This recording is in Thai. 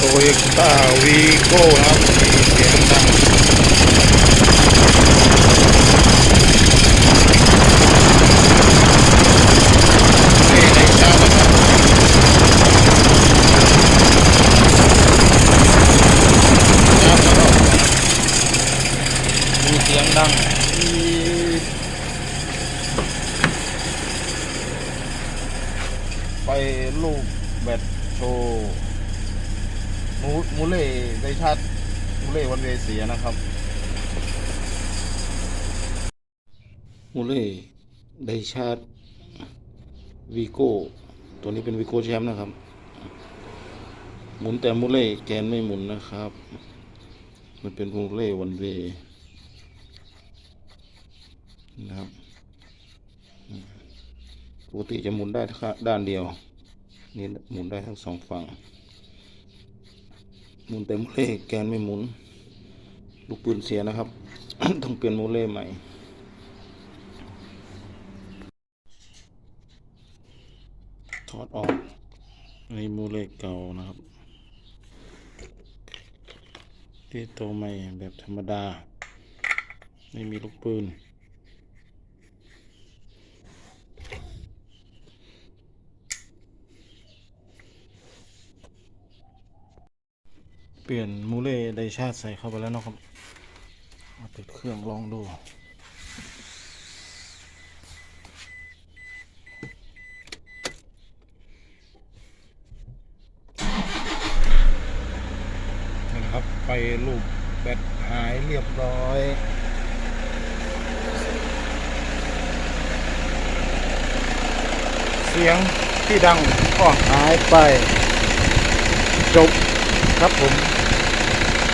โตโยต้าวีโก้นะครับมีเสียงดังนี่ในชาร์จนะครับมีเสียงดังไปลูกแบตโชว์ มูเล่ไดชาร์จมูเล่วันเวเสียนะครับมูเล่ไดชาร์จวีโก้ตัวนี้เป็นวีโก้แชมป์นะครับ หมุนแต่มูเล่แกนไม่หมุนนะครับ มันเป็นมูเล่วันเวนะครับปกติจะหมุนได้ด้านเดียว นี่หมุนได้ทั้งสองฝั่ง หมุนแต่มูเล่แกนไม่หมุน ลูกปืนเสียนะครับ ต้องเปลี่ยนมูเล่ใหม่ถอดออกอันนี้มูเล่เก่านะครับที่โตใหม่แบบธรรมดา ไม่มีลูกปืน เปลี่ยนมูเล่ไดชาร์จใส่เข้าไปแล้วนะครับเอาติดเครื่องลองดู นี่นะครับไปลูกแบตหายเรียบร้อยเสียงที่ดังก็หายไป จบครับผม